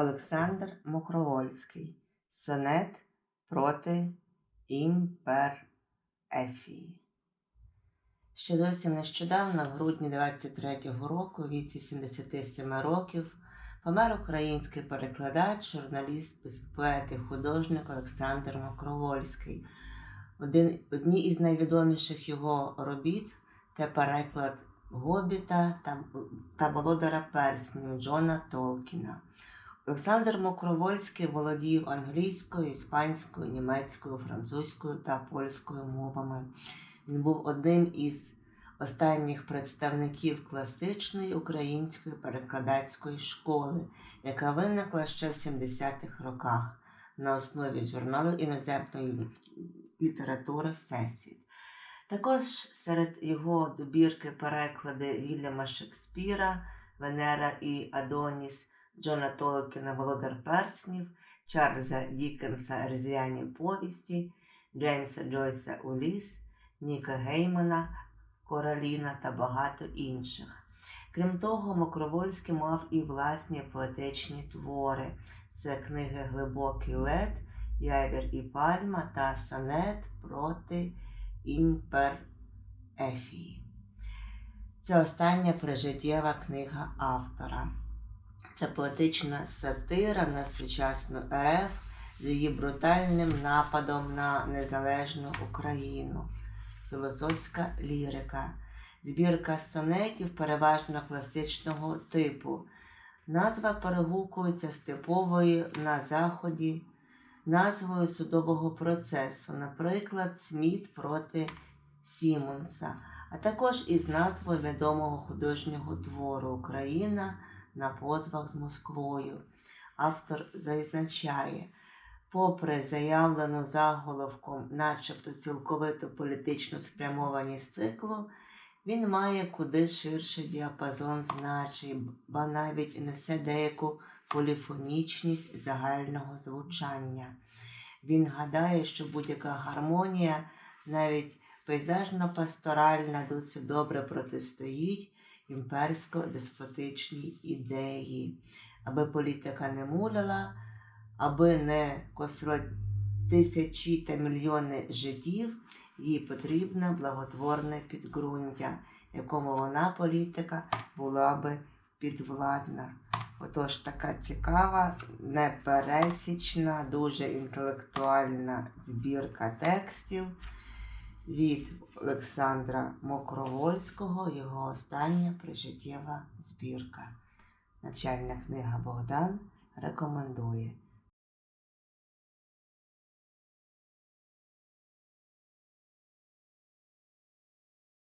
Олександр Мокровольський. Сонет проти імперефії. Ще зовсім нещодавно, в грудні 23-го року, віці 77 років, помер український перекладач, журналіст, поет і художник Олександр Мокровольський. Один, одні із найвідоміших його робіт це переклад Гобіта та, та Володара Перснів Джона Толкіна. Олександр Мокровольський володів англійською, іспанською, німецькою, французькою та польською мовами. Він був одним із останніх представників класичної української перекладацької школи, яка виникла ще в 70-х роках на основі журналу іноземної літератури Всесвіт. Також серед його добірки переклади Вільяма Шекспіра, Венера і Адоніс, Джона Толкіна Володар Перснів, Чарльза Дікенса Різдвяні повісті, Джеймса Джойса Уліс, Ніка Геймана, Кораліна та багато інших. Крім того, Мокровольський мав і власні поетичні твори. Це книги Глибокий лед, Явір і Пальма та Сонет проти імперефії. Це остання прижиттєва книга автора. Це поетична сатира на сучасну РФ з її брутальним нападом на незалежну Україну, філософська лірика, збірка сонетів переважно класичного типу. Назва перегукується з типовою на Заході назвою судового процесу, наприклад, Сміт проти Сімонса, а також із назвою відомого художнього твору Україна на позвах з Москвою. Автор зазначає, попри заявлену заголовком, начебто цілковито політичну спрямованість циклу, він має куди ширший діапазон значень, ба навіть несе деяку поліфонічність загального звучання. Він гадає, що будь-яка гармонія, навіть пейзажно-пасторальна, досить добре протистоїть імперсько-деспотичній ідеї, аби політика не муляла, аби не косила тисячі та мільйони життів, їй потрібне благотворне підґрунтя, якому вона політика була би підвладна. Отож, така цікава, непересічна, дуже інтелектуальна збірка текстів від Олександра Мокровольського, його остання прижиттєва збірка. Начальна книга Богдан рекомендує.